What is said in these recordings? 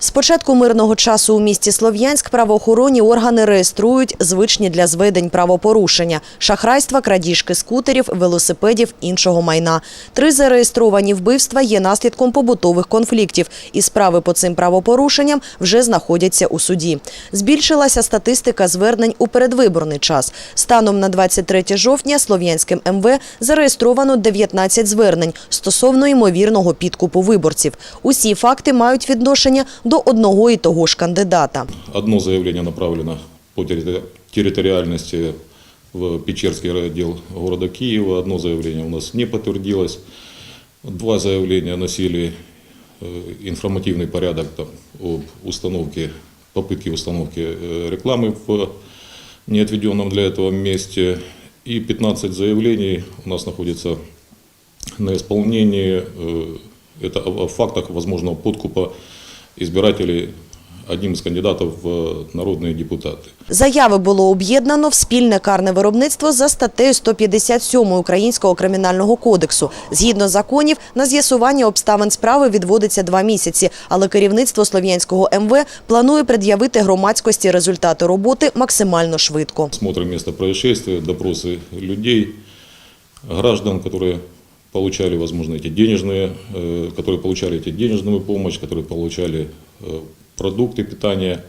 З початку мирного часу у місті Слов'янськ правоохоронні органи реєструють звичні для зведень правопорушення – шахрайства, крадіжки скутерів, велосипедів, іншого майна. Три зареєстровані вбивства є наслідком побутових конфліктів, і справи по цим правопорушенням вже знаходяться у суді. Збільшилася статистика звернень у передвиборний час. Станом на 23 жовтня Слов'янським МВ зареєстровано 19 звернень стосовно ймовірного підкупу виборців. Усі факти мають відношення до одного і того ж кандидата. Одно заявление направлено по территори- территориальности в Печерский райотдел города Киева. Одно заявление у нас не подтвердилось. Два заявления носили э, информативный порядок там, об установке, попытке установки э, рекламы в неотведенном для этого месте. И 15 заявлений у нас находится на исполнении. Э, Это о о фактах возможного подкупа избирателей одним из кандидатов в народные депутаты. Заяви було об'єднано в спільне карне виробництво за статтею 157 Українського кримінального кодексу. Згідно законів, на з'ясування обставин справи відводиться два місяці, але керівництво Слов'янського МВ планує пред'явити громадськості результати роботи максимально швидко. Смотрим место происшествия, допросы людей, граждан, которые получали, возможно, эти денежные, э, которые получали эти денежную помощь, которые получали э, продукты питания.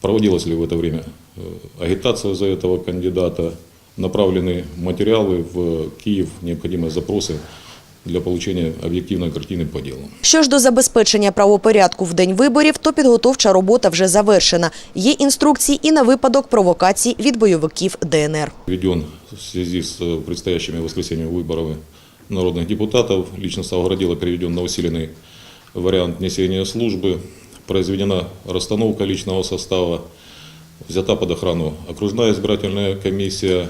Проводилась ли в это время э, агитация за этого кандидата, направлены материалы в Киев, необходимые запросы для получения объективной картины по делу. Що ж до забезпечення правопорядку в день виборів, то підготовча робота вже завершена. Є інструкції і на випадок провокацій від бойовиків ДНР. Введен в связи с э, предстоящими воскресеньем выборами народных депутатов. Лично Ставгородила переведен на усиленный вариант несения службы. Произведена расстановка личного состава. Взята под охрану окружная избирательная комиссия.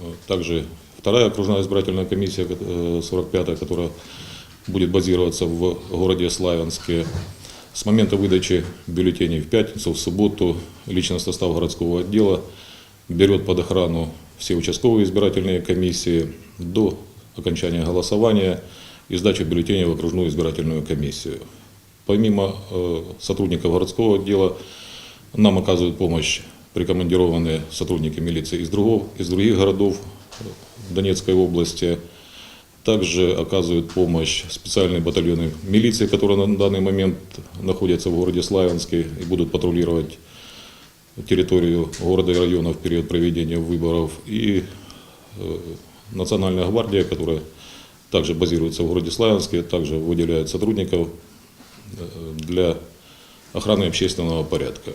э, Также вторая окружная избирательная комиссия, э, 45-я, которая будет базироваться в городе Славянске. С момента выдачи бюллетеней в пятницу, в субботу личный состав городского отдела берет под охрану все участковые избирательные комиссии до окончания голосования и сдачи бюллетеней в окружную избирательную комиссию. Помимо э, сотрудников городского отдела, нам оказывают помощь прикомандированные сотрудники милиции из, другого, из других городов э, Донецкой области. Также оказывают помощь специальные батальоны милиции, которые на данный момент находятся в городе Славянске и будут патрулировать территорию города и района в период проведения выборов. И э, Национальная гвардия, которая также базируется в городе Славянске, также выделяет сотрудников э, для охраны общественного порядка.